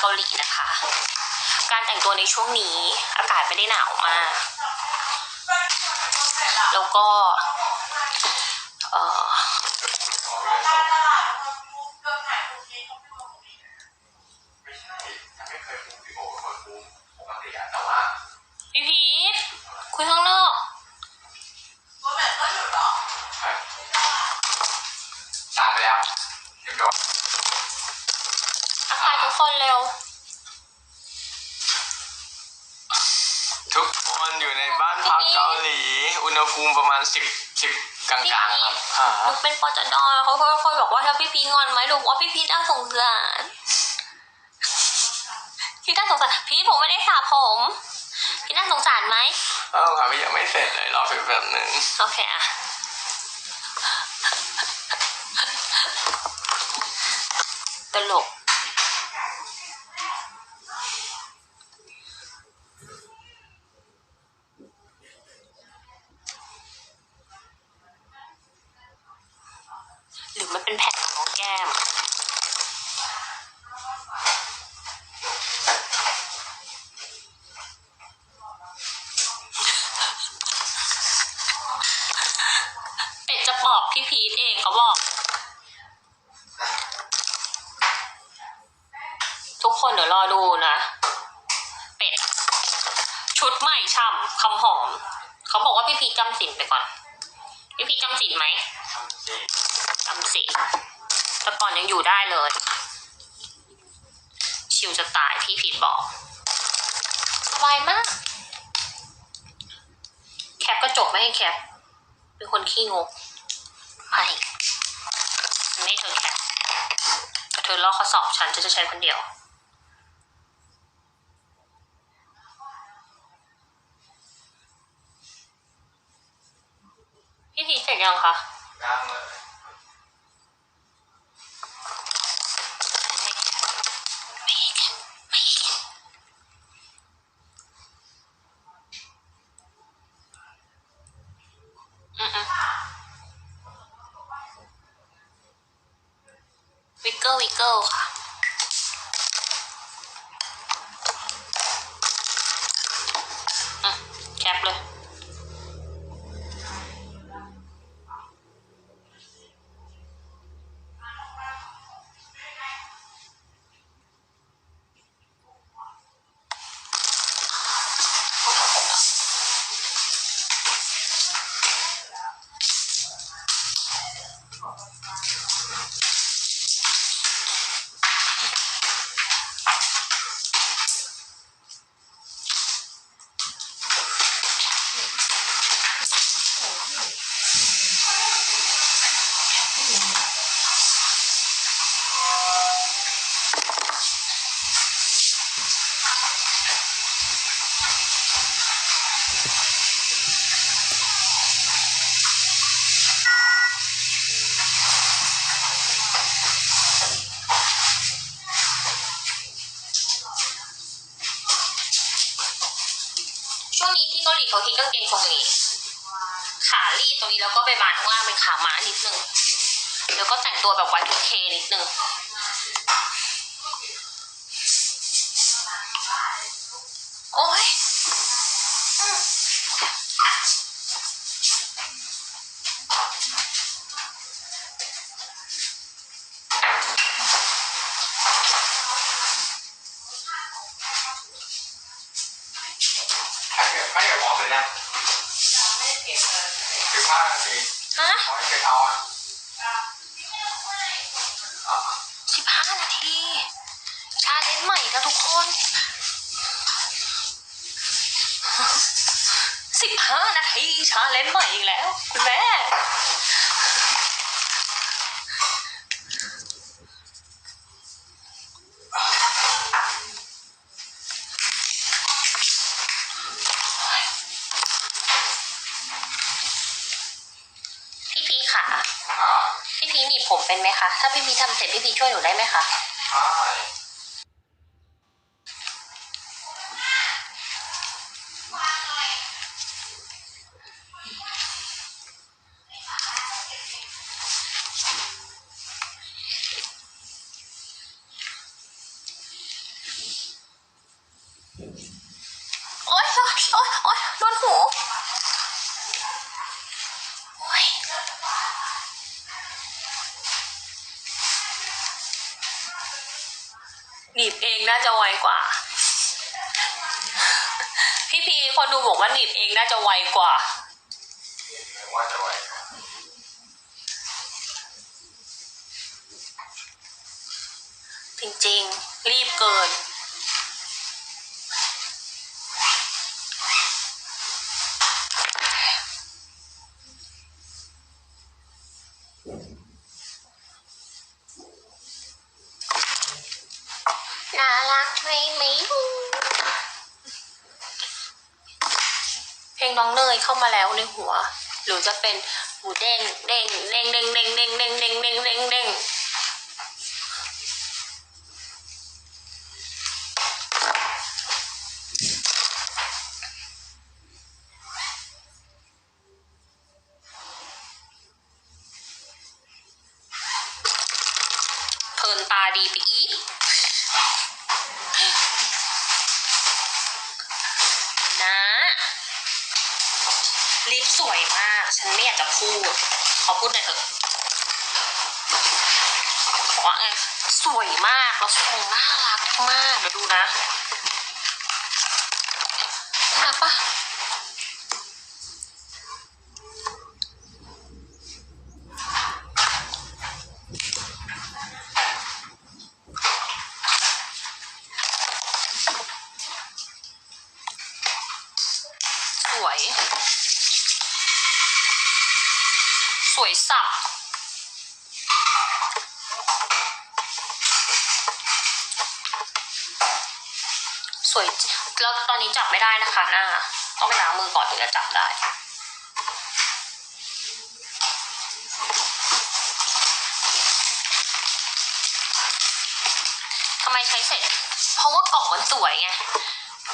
เกาหลีนะคะ การแต่งตัวในช่วงนี้อากาศไม่ได้หนาวมาก แล้วก็เอ่อไม่ใช่ยังไม่เคยคุมพี่โอเป็นคนคุมปกติอะแต่ว่าพี่พีทคุยข้างน ภูมิประมาณสิบสิบกลางๆครับหาหนูเป็นปจดเขาเขาคนบอกว่าถ้าพี่พีทงอนไหมหนูบอกว่าพี่พีทน่าสงสารพี่น่าสงสารพี่ผมไม่ได้สระผมพี่น่าสงสารไหมเอ้าครับยังไม่เสร็จเลยรอเป็นแบบหนึ่งโอเคอะตลก พีทเองเขาบอก ทุกคนเดี๋ยวรอดูนะ เป็ด ชุดใหม่ช่ำคำหอม เขาบอกว่าพี่พีทจำสินไปก่อน พี่พีทจำสินไหมจำสินแต่ก่อนยังอยู่ได้เลย ชิวจะตายพี่พีทบอกสบายมาก แคปกระจกไม่ให้แคปเป็นคนขี้งก ไม่ไม่เธอแคปแต่เธอลอกข้อสอบฉันจะจะใช้คนเดียวะแเลยช่วงนี้ที่เกาหลีเขาคิดกางเกงตรงนี้ ขาลีดตรงนี้แล้วก็ไปบานข้างล่างเป็นขาม้านิดนึง แล้วก็แต่งตัวแบบ Y2K นิดนึง เป็นไหมคะ ถ้าพี่พีทำเสร็จพี่พีช่วยหนูได้ไหมคะ หนีบเองน่าจะไวกว่า พี่พีคนดูบอกว่าหนีบเองน่าจะไวกว่าว่าจะไวจริงๆ รีบเกิน น่ารักไหมไหมเพลงน้องเนยเข้ามาแล้วในหัว หรือจะเป็นหมูเด้งเด้งเด้งเด้งเด้งเด้งเด้งเด้งเด้งเด้งเด้งเพลินตาดีไปอีก สวยมาก ฉันไม่อยากจะพูด ขอพูดหน่อยเถอะบอกว่าไงสวยมากแล้วทรงน่ารักมากเดี๋ยวดูนะน่ารักปะสวย วยสับสวยแล้วตอนนี้จับไม่ได้นะคะหน้าต้องไปล้างมือก่อนถึงจะจับได้ทำไมใช้เสร็จ เพราะว่ากล่องมันสวยไง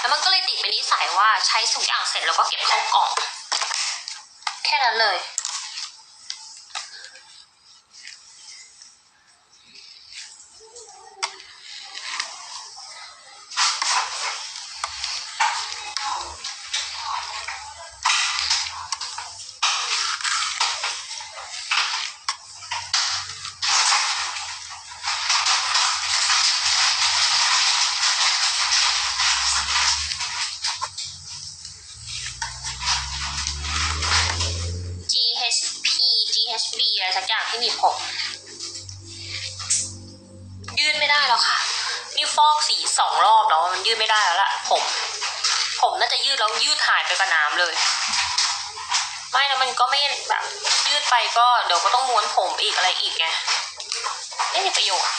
แล้วมันก็เลยติดเป็นนิสัยว่าใช้ทุกอย่างเสร็จแล้วก็เก็บเข้ากล่อง แค่นั้นเลย ได้แล้วค่ะ นี่ฟอกสีสองรอบแล้วมันยืดไม่ได้แล้วล่ะ ผม ผมน่าจะยืดแล้วยืดหายไปกับน้ำเลย ไม่แล้วมันก็ไม่แบบยืดไปก็เดี๋ยวก็ต้องม้วนผมอีกอะไรอีกไงไม่มีประโยชน์